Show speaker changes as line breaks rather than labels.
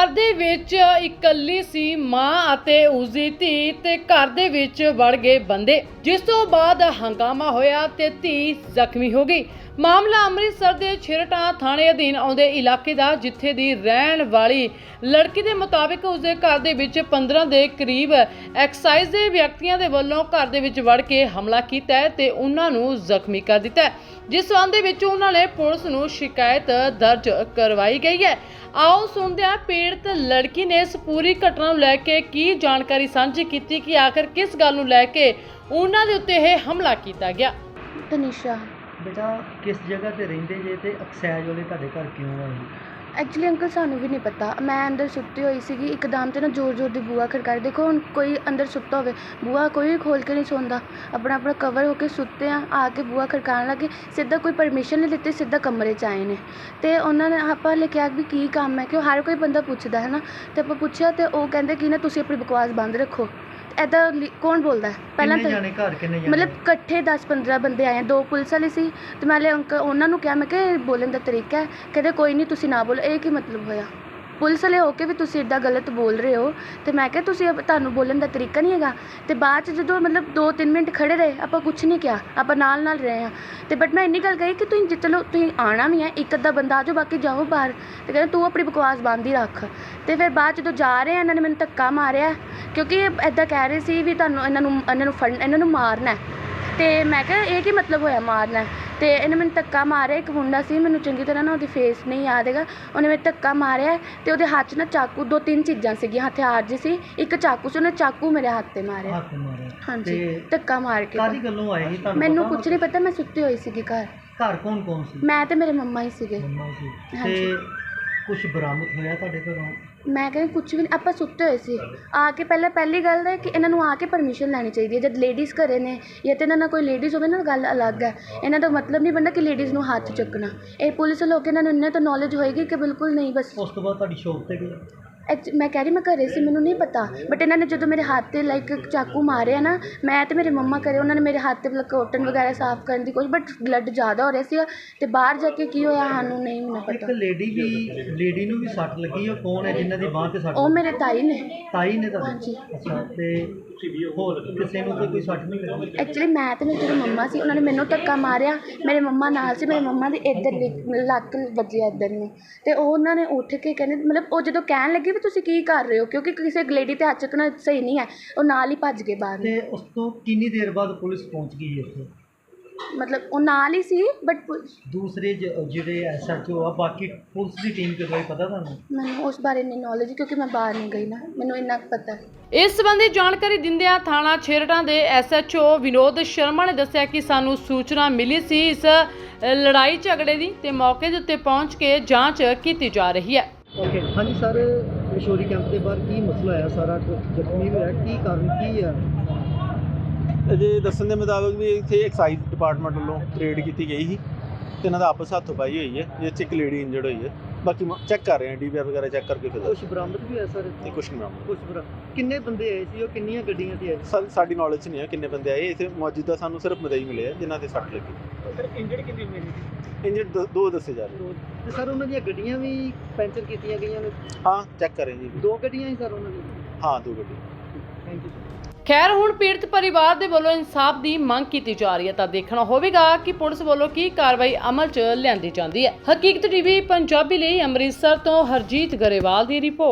ਘਰ ਦੇ ਵਿੱਚ ਇਕੱਲੀ ਸੀ ਮਾਂ ਅਤੇ ਉਸਦੀ ਧੀ ਤੇ ਘਰ ਦੇ ਵਿੱਚ ਵੜ ਗਏ ਬੰਦੇ। ਜਿਸ ਤੋਂ ਬਾਅਦ ਹੰਗਾਮਾ ਹੋਇਆ ਤੇ ਧੀ ਜ਼ਖਮੀ ਹੋ ਗਈ। ਮਾਮਲਾ ਅੰਮ੍ਰਿਤਸਰ ਦੇ ਛਿਰਟਾਂ ਥਾਣੇ ਅਧੀਨ ਆਉਂਦੇ ਇਲਾਕੇ ਦਾ, ਜਿੱਥੇ ਦੀ ਰਹਿਣ ਵਾਲੀ ਲੜਕੀ ਦੇ ਮੁਤਾਬਿਕ ਉਸਦੇ ਘਰ ਦੇ ਵਿੱਚ 15 ਦੇ ਕਰੀਬ ਐਕਸਾਈਜ਼ ਦੇ ਵਿਅਕਤੀਆਂ ਦੇ ਵੱਲੋਂ ਘਰ ਦੇ ਵਿੱਚ ਵੜ ਕੇ ਹਮਲਾ ਕੀਤਾ ਹੈ ਤੇ ਉਹਨਾਂ ਨੂੰ ਜ਼ਖਮੀ ਕਰ ਦਿੱਤਾ ਹੈ। ਜਿਸ ਸੰਬੰਧ ਦੇ ਵਿੱਚ ਉਹਨਾਂ ਨੇ ਪੁਲਿਸ ਨੂੰ ਸ਼ਿਕਾਇਤ ਦਰਜ ਕਰਵਾਈ ਗਈ ਹੈ। ਆਓ ਸੁਣਦੇ ਹਾਂ ਪੀੜਤ ਲੜਕੀ ਨੇ ਇਸ ਪੂਰੀ ਘਟਨਾ ਨੂੰ ਲੈ ਕੇ ਕੀ ਜਾਣਕਾਰੀ ਸਾਂਝੀ ਕੀਤੀ ਕਿ ਆਖਰ ਕਿਸ ਗੱਲ ਨੂੰ ਲੈ ਕੇ ਉਹਨਾਂ ਦੇ ਉੱਤੇ ਇਹ ਹਮਲਾ ਕੀਤਾ ਗਿਆ?
ਤਨੀਸ਼ਾ।
ਬੇਟਾ ਕਿਸ ਜਗ੍ਹਾ ਤੇ ਰਹਿੰਦੇ ਜੇ ਤੇ ਅਕਸੈਜ ਵਾਲੇ ਤੁਹਾਡੇ ਘਰ ਕਿਉਂ ਆਏ?
ਐਕਚੁਲੀ ਅੰਕਲ ਸਾਨੂੰ ਵੀ ਨਹੀਂ ਪਤਾ। ਮੈਂ ਅੰਦਰ ਸੁੱਤੀ ਹੋਈ ਸੀਗੀ। ਇੱਕਦਮ ਤੇ ਨਾ ਜ਼ੋਰ ਜ਼ੋਰ ਦੀ ਬੂਹਾ ਖੜਕਾਈ। ਦੇਖੋ, ਹੁਣ ਕੋਈ ਅੰਦਰ ਸੁੱਤਾ ਹੋਵੇ, ਬੂਹਾ ਕੋਈ ਖੋਲ੍ਹ ਕੇ ਨਹੀਂ ਸੌਂਦਾ। ਆਪਣਾ ਆਪਣਾ ਕਵਰ ਹੋ ਕੇ ਸੁੱਤੇ ਆ ਆ ਕੇ ਬੂਹਾ ਖੜਕਾਉਣ ਲੱਗੇ। ਸਿੱਧਾ ਕੋਈ ਪਰਮਿਸ਼ਨ ਨਹੀਂ ਲਿੱਤੀ ਸਿੱਧਾ ਕਮਰੇ 'ਚ ਆਏ ਨੇ। ਅਤੇ ਉਹਨਾਂ ਨੇ ਆਪਾਂ ਲੈ ਕੇ ਵੀ ਕੀ ਕੰਮ ਹੈ ਕਿਉਂ ਹਰ ਕੋਈ ਬੰਦਾ ਪੁੱਛਦਾ ਹੈ ਨਾ ਅਤੇ ਆਪਾਂ ਪੁੱਛਿਆ ਅਤੇ ਉਹ ਕਹਿੰਦੇ ਕਿ ਨਾ, ਤੁਸੀਂ ਆਪਣੀ ਬਕਵਾਸ ਬੰਦ ਰੱਖੋ। ਐਦਾਂ ਕੌਣ ਬੋਲਦਾ ਹੈ? ਪਹਿਲਾਂ
ਕਿੰਨੇ
ਤਾਂ
ਜਾਣੇ ਘਰ ਕਿੰਨੇ ਜਾਣੇ?
ਮਤਲਬ ਇਕੱਠੇ 10 15 ਬੰਦੇ ਆਏ ਆ, ਦੋ ਪੁਲਿਸ ਵਾਲੇ ਸੀ ਤੇ ਮੈਂ ਲੈ ਅੰਕ ਉਹਨਾਂ ਨੂੰ ਕਿਹਾ ਮੈਂ ਕਿ ਬੋਲਣ ਦਾ ਤਰੀਕਾ ਹੈ ਕਹਿੰਦੇ ਕੋਈ ਨਹੀਂ ਤੁਸੀਂ ਨਾ ਬੋਲੋ। ਇਹ ਕੀ ਮਤਲਬ ਹੋਇਆ? ਪੁਲਿਸ ਵਾਲੇ ਹੋ ਕੇ ਵੀ ਤੁਸੀਂ ਇੱਦਾਂ ਗਲਤ ਬੋਲ ਰਹੇ ਹੋ ਤੇ ਮੈਂ ਕਿਹਾ ਤੁਸੀਂ ਅਬ- ਤੁਹਾਨੂੰ ਬੋਲਣ ਦਾ ਤਰੀਕਾ ਨਹੀਂ ਹੈਗਾ। ਤੇ ਬਾਅਦ ਚ ਜਦੋਂ ਮਤਲਬ 2-3 ਮਿੰਟ ਖੜੇ ਰਹੇ ਆਪਾਂ ਕੁਝ ਨਹੀਂ ਕਿਹਾ ਆਪਾਂ ਨਾਲ ਨਾਲ ਰਹੇ ਆ ਤੇ ਬਟ ਮੈਂ ਇੰਨੀ ਗੱਲ ਕਹੀ ਕਿ ਤੁਸੀਂ ਜੇ ਚਲੋ ਤੁਸੀਂ ਆਣਾ ਵੀ ਹੈ ਇੱਕ ਅੱਧਾ ਬੰਦਾ ਆ ਜਾਓ ਬਾਕੀ ਜਾਓ ਬਾਹਰ। ਤੇ ਕਹਿੰਦੇ ਤੂੰ ਆਪਣੀ ਬਕਵਾਸ ਬੰਦ ਹੀ ਰੱਖ। ਤੇ ਫਿਰ ਬਾਅਦ 'ਚ ਜਦੋਂ ਜਾ ਰਹੇ ਆ ਇਹਨਾਂ ਨੇ ਮੈਨੂੰ ਧੱਕਾ ਮਾਰਿਆ। ਕਿਉਂਕਿ ਇਹ ਐਦਾਂ ਕਹਿ ਰਹੇ ਸੀ ਵੀ ਤੁਹਾਨੂੰ ਇਹਨਾਂ ਨੂੰ ਇਹਨਾਂ ਨੂੰ ਫੜ ਇਹਨਾਂ ਨੂੰ ਮਾਰਨਾ ਹੈ। ਤੇ ਮੈਂ ਕਿਹਾ ਇਹ ਕੀ ਮਤਲਬ ਹੋਇਆ ਮਾਰਨਾ ਹੈ? ਤੇ ਇਹਨੇ ਮੈਨੂੰ ਧੱਕਾ ਮਾਰਿਆ ਇੱਕ ਮੁੰਡਾ ਸੀ ਮੈਨੂੰ ਚੰਗੀ ਤਰ੍ਹਾਂ ਨਾ ਉਹਦੀ ਫੇਸ ਨਹੀਂ ਯਾਦ ਹੈਗਾ। ਉਹਨੇ ਮੈਨੂੰ ਧੱਕਾ ਮਾਰਿਆ ਤੇ ਉਹਦੇ ਹੱਥ 'ਚ ਨਾ ਚਾਕੂ ਦੋ ਤਿੰਨ ਚੀਜ਼ਾਂ ਸੀਗੀਆਂ ਹਥਿਆਰ ਜੀ ਸੀ। ਇੱਕ ਚਾਕੂ ਸੀ ਉਹਨੇ ਚਾਕੂ ਮੇਰੇ ਹੱਥ ਤੇ ਮਾਰਿਆ।
ਹੱਥ
ਹਾਂਜੀ
ਤੇ
ਧੱਕਾ ਮਾਰ ਕੇ
ਕਾਦੀ ਗੱਲੋਂ ਆਏ ਸੀ? ਤੁਹਾਨੂੰ
ਮੈਨੂੰ ਕੁਝ ਨਹੀਂ ਪਤਾ ਮੈਂ ਸੁੱਤੀ ਹੋਈ ਸੀਗੀ ਘਰ।
ਘਰ ਕੌਣ ਕੌਣ ਸੀ?
ਮੈਂ ਤੇ ਮੇਰੇ ਮੰਮਾ ਹੀ ਸੀਗੇ।
ਮੰਮਾ ਸੀ।
ਹਾਂਜੀ।
ਤੇ ਕੁਝ ਬਰਾਮਦ ਹੋਇਆ ਤੁਹਾਡੇ ਘਰੋਂ?
ਮੈਂ ਕਹਿੰਦੀ ਕੁਝ ਵੀ ਨਹੀਂ ਆਪਾਂ ਸੁੱਤੇ ਹੋਏ ਸੀ। ਆ ਕੇ ਪਹਿਲਾਂ ਪਹਿਲੀ ਗੱਲ ਹੈ ਕਿ ਇਹਨਾਂ ਨੂੰ ਆ ਕੇ ਪਰਮਿਸ਼ਨ ਲੈਣੀ ਚਾਹੀਦੀ ਹੈ। ਜਦ ਲੇਡੀਜ਼ ਘਰੇ ਨੇ ਜਾਂ ਤੇ ਇਹਨਾਂ ਨਾਲ ਕੋਈ ਲੇਡੀਜ਼ ਹੋਵੇ ਨਾ ਗੱਲ ਅਲੱਗ ਹੈ। ਇਹਨਾਂ ਦਾ ਮਤਲਬ ਨਹੀਂ ਬਣਦਾ ਕਿ ਲੇਡੀਜ਼ ਨੂੰ ਹੱਥ ਚੁੱਕਣਾ। ਇਹ ਪੁਲਿਸ ਲੋਕ ਇਹਨਾਂ ਨੂੰ ਇੰਨੇ ਤਾਂ ਨੌਲੇਜ ਹੋਏਗੀ ਕਿ ਬਿਲਕੁਲ ਨਹੀਂ ਬਸ
ਉਸ ਤੋਂ ਬਾਅਦ ਤੁਹਾਡੀ ਸ਼ੌਪ ਤੇ ਗਏ?
ਐਕਚ- ਮੈਂ ਕਹਿ ਰਹੀ ਮੈਂ ਘਰੇ ਸੀ ਮੈਨੂੰ ਨਹੀਂ ਪਤਾ। ਬਟ ਇਹਨਾਂ ਨੇ ਜਦੋਂ ਮੇਰੇ ਹੱਥ ਤੇ ਲਾਈਕ ਚਾਕੂ ਮਾਰਿਆ ਨਾ ਮੈਂ ਤੇ ਮੇਰੇ ਮੰਮਾ ਘਰੇ ਉਹਨਾਂ ਨੇ ਮੇਰੇ ਹੱਥ ਤੇ ਮਤਲਬ ਕੋਟਨ ਵਗੈਰਾ ਸਾਫ਼ ਕਰਨ ਦੀ ਕੋਸ਼ਿਸ਼ ਬਟ ਬਲੱਡ ਜ਼ਿਆਦਾ ਹੋ ਰਿਹਾ ਸੀ ਤੇ ਬਾਹਰ ਜਾ ਕੇ ਕੀ ਹੋਇਆ ਸਾਨੂੰ ਨਹੀਂ ਮੈਨੂੰ
ਇੱਕ
ਪਤਾ
ਲੇਡੀ ਵੀ ਲੇਡੀ ਨੂੰ ਵੀ ਸੱਟ ਲੱਗੀ ਉਹ ਕੌਣ ਹੈ ਜਿਨ੍ਹਾਂ ਦੀ ਬਾਂਹ ਤੇ ਸੱਟ
ਉਹ ਮੇਰੇ ਤਾਈ ਨੇ।
ਤਾਈ ਨੇ ਤਾਂ
ਹਾਂਜੀ।
ਅੱਛਾ ਤੇ ਹੋਰ ਕਿਸੇ ਨੂੰ ਤਾਂ ਕੋਈ ਸੱਟ ਨਹੀਂ ਲੱਗੀ
ਐਕਚੁਅਲੀ ਮੈਂ ਤੇ ਮੇਰੀ ਮੰਮਾ ਸੀ ਉਹਨਾਂ ਨੇ ਮੈਨੂੰ ਧੱਕਾ ਮਾਰਿਆ। ਮੇਰੇ ਮੰਮਾ ਨਾਲ ਸੀ ਮੇਰੇ ਮੰਮਾ ਦੇ ਇੱਧਰ ਲਿ- ਲੱਕ ਵੱਜਿਆ ਇੱਧਰ ਨੂੰ। ਤੇ ਉਹ ਉਹਨਾਂ ਨੇ ਉੱਠ ਕੇ ਕਹਿੰਦੇ ਮਤਲਬ ਉਹ ਜਦੋਂ ਕਹਿਣ ਲੱਗੇ ਵੀ ਤੁਸੀਂ ਕੀ ਕਰ ਰਹੇ ਹੋ ਕਿਉਂਕਿ ਕਿਸੇ ਲੇਡੀ ਤੇ ਹੱਥ ਚੁੱਕਣਾ ਸਹੀ ਨਹੀਂ ਹੈ ਉਹ ਨਾਲ ਹੀ ਭੱਜ ਗਏ ਬਾਹਰ ਨੂੰ।
ਤੇ ਉਸ ਤੋਂ ਕਿੰਨੀ ਦੇਰ ਬਾਅਦ ਪੁਲਿਸ ਪਹੁੰਚ ਗਈ ਇੱਥੇ?
ਮਤਲਬ ਉਹ ਨਾਲ ਹੀ ਸੀ ਬਟ
ਦੂਸਰੇ ਜ- ਜਿਹੜੇ ਐਸਐਚਓ ਆ ਬਾਕੀ ਪੁਲਿਸ ਦੀ ਟੀਮ ਕਿਦੋਂ ਹੀ ਪਤਾ ਤੁਹਾਨੂੰ?
ਮੈਨੂੰ ਉਸ ਬਾਰੇ ਨਹੀਂ ਨੌਲੇਜ ਕਿਉਂਕਿ ਮੈਂ ਬਾਹਰ ਨਹੀਂ ਗਈ ਨਾ ਮੈਨੂੰ ਇੰਨਾ ਕੁ ਪਤਾ ਹੈ।
ਇਸ ਸੰਬੰਧੀ ਜਾਣਕਾਰੀ ਦਿੰਦਿਆਂ ਥਾਣਾ ਛੇਰਟਾਂ ਦੇ ਐਸਐਚਓ ਵਿਨੋਦ ਸ਼ਰਮਾ ਨੇ ਦੱਸਿਆ ਕਿ ਸਾਨੂੰ ਸੂਚਨਾ ਮਿਲੀ ਸੀ ਇਸ ਅ, ਲੜਾਈ ਝਗੜੇ ਦੀ ਤੇ ਮੌਕੇ ਦੇ ਉੱਤੇ ਪਹੁੰਚ ਕੇ ਜਾਂਚ ਕੀਤੀ ਜਾ ਰਹੀ ਹੈ।
ਓਕੇ ਹਾਂਜੀ ਸਰ ਕਿਸ਼ੋਰੀ ਕੈਂਪ ਦੇ ਬਾਹਰ ਕੀ ਮਸਲਾ ਆਇਆ ਸਾਰਾ? ਜ਼ਖਮੀ ਹੋਇਆ? ਕੀ ਕਾਰਨ ਕੀ ਆ?
ਅਜੇ ਦੱਸਣ ਦੇ ਮੁਤਾਬਕ ਵੀ ਇੱਥੇ ਐਕਸਾਈਜ਼ ਡਿਪਾਰਟਮੈਂਟ ਵੱਲੋਂ ਰੇਡ ਕੀਤੀ ਗਈ ਸੀ ਤੇ ਇਹਨਾਂ ਦਾ ਆਪਸ ਹੱਥੋਂ ਪਾਈ ਹੋਈ ਹੈ ਜਿਸ 'ਚ ਇੱਕ ਲੇਡੀ ਇੰਜਰਡ ਹੋਈ ਹੈ। ਬਾਕੀ ਚੈੱਕ ਕਰ ਰਹੇ ਹਾਂ ਡੀਵੀਆਰ ਵਗੈਰਾ ਚੈੱਕ ਕਰਕੇ ਫਿਰ
ਕੁਝ ਬਰਾਮਦ ਵੀ ਹੋਇਆ ਸਰ
ਤੇ ਕੁਛ ਨਹੀਂ ਬਰਾਮਦ।
ਕੁਝ ਬਰਾ ਕਿੰਨੇ ਬੰਦੇ ਆਏ ਸੀ ਉਹ ਕਿੰਨੀਆਂ ਗੱਡੀਆਂ ਤੇ ਆਏ
ਸਾ- ਸਾਡੀ ਨੌਲੇਜ 'ਚ ਨਹੀਂ ਹੈ ਕਿੰਨੇ ਬੰਦੇ ਆਏ ਇੱਥੇ ਮੌਜੂਦਾ ਸਾਨੂੰ ਸਿਰਫ ਮਦਈ ਮਿਲੇ ਆ ਜਿਨ੍ਹਾਂ ਦੇ ਸੱਟ ਲੱਗੀ।
ਸਰ ਇੰਜਰਡ ਕਿੰਨੇ ਮਿਲੇ
ਇੰਜਰਡ ਦੋ ਦੱਸੇ ਜਾ ਰਹੇ
ਤੇ ਸਰ ਉਹਨਾਂ ਦੀਆਂ ਗੱਡੀਆਂ ਵੀ ਪੈਂਚਰ ਕੀਤੀਆਂ ਗਈਆਂ ਨੇ?
ਹਾਂ ਚੈੱਕ ਕਰ ਰਹੇ ਜੀ।
ਦੋ ਗੱਡੀਆਂ ਹੀ ਸਰ ਉਹਨਾਂ ਦੀਆਂ?
ਹਾਂ ਦੋ ਗੱਡੀ
ਥੈਂਕ ਯੂ
ਖੈਰ, ਹੁਣ ਪੀੜਤ ਪਰਿਵਾਰ ਦੇ ਵੱਲੋਂ ਇਨਸਾਫ ਦੀ ਮੰਗ ਕੀਤੀ ਜਾ ਰਹੀ ਹੈ ਤਾਂ ਦੇਖਣਾ ਹੋਵੇਗਾ ਕਿ ਪੁਲਿਸ ਵੱਲੋਂ ਕੀ ਕਾਰਵਾਈ ਅਮਲ 'ਚ ਲਿਆਂਦੀ ਜਾਂਦੀ ਹੈ। ਹਕੀਕਤ ਟੀਵੀ, ਪੰਜਾਬੀ ਲਈ ਅੰਮ੍ਰਿਤਸਰ ਤੋਂ ਹਰਜੀਤ ਗਰੇਵਾਲ ਦੀ ਰਿਪੋਰਟ।